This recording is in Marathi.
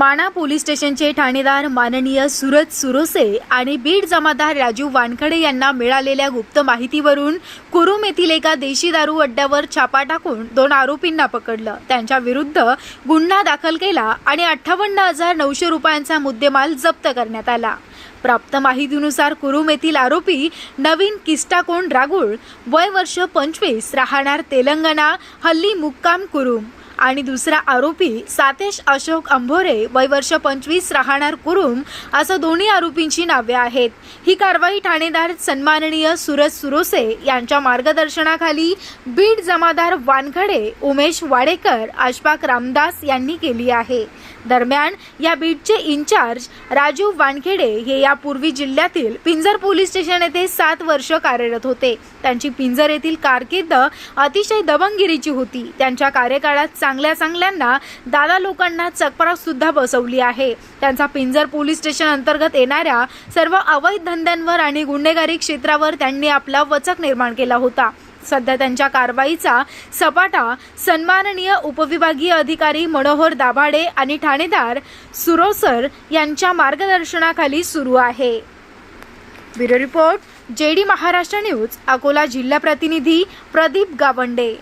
माणा पोलीस स्टेशनचे ठाणेदार माननीय सुरज सुरोसे आणि बीड जमादार राजू वानखडे यांना मिळालेल्या गुप्त माहितीवरून कुरुम येथील एका देशी दारू अड्ड्यावर छापा टाकून दोन आरोपींना पकडलं. त्यांच्या विरुद्ध गुन्हा दाखल केला आणि अठ्ठावन्न हजार नऊशे रुपयांचा मुद्देमाल जप्त करण्यात आला. प्राप्त माहितीनुसार कुरुम येथील आरोपी नवीन किस्टाकोण रागुळ वय वर्ष पंचवीस राहणार तेलंगणा हल्ली मुक्काम कुरुम. आणि दुसरा आरोपी सातेश अशोक अंभोरे वय वर्ष पंचवीस राहणार कुरुम असं दोन्ही आरोपींची नावे आहेत. ही कारवाई ठाणेदार सन्माननीय सुरज सुरोसे यांच्या मार्गदर्शनाखाली बीड जमादार वानखडे उमेश वाडेकर अशफाक रामदास यांनी केली आहे. दरम्यान या बीडचे इन्चार्ज राजीव वानखेडे हे यापूर्वी जिल्ह्यातील पिंजर पोलीस स्टेशन येथे सात वर्ष कार्यरत होते. त्यांची पिंजर येथील कारकीर्द अतिशय दबंगिरीची होती. त्यांच्या कार्यकाळात चांगल्या चांगल्यांना दादा लोकांना चकपराक सुद्धा बसवली आहे. त्यांचा पिंजर पोलीस स्टेशन अंतर्गत येणाऱ्या सर्व अवैध धंद्यांवर आणि गुन्हेगारी क्षेत्रावर त्यांनी आपला वचक निर्माण केला होता. सध्या त्यांच्या कारवाईचा सपाटा सन्माननीय उपविभागीय अधिकारी मनोहर दाभाडे आणि ठाणेदार सुरोसर यांच्या मार्गदर्शनाखाली सुरू आहे. Bureau report JD Maharashtra news Akola जिल्हा प्रतिनिधी प्रदीप गावंडे.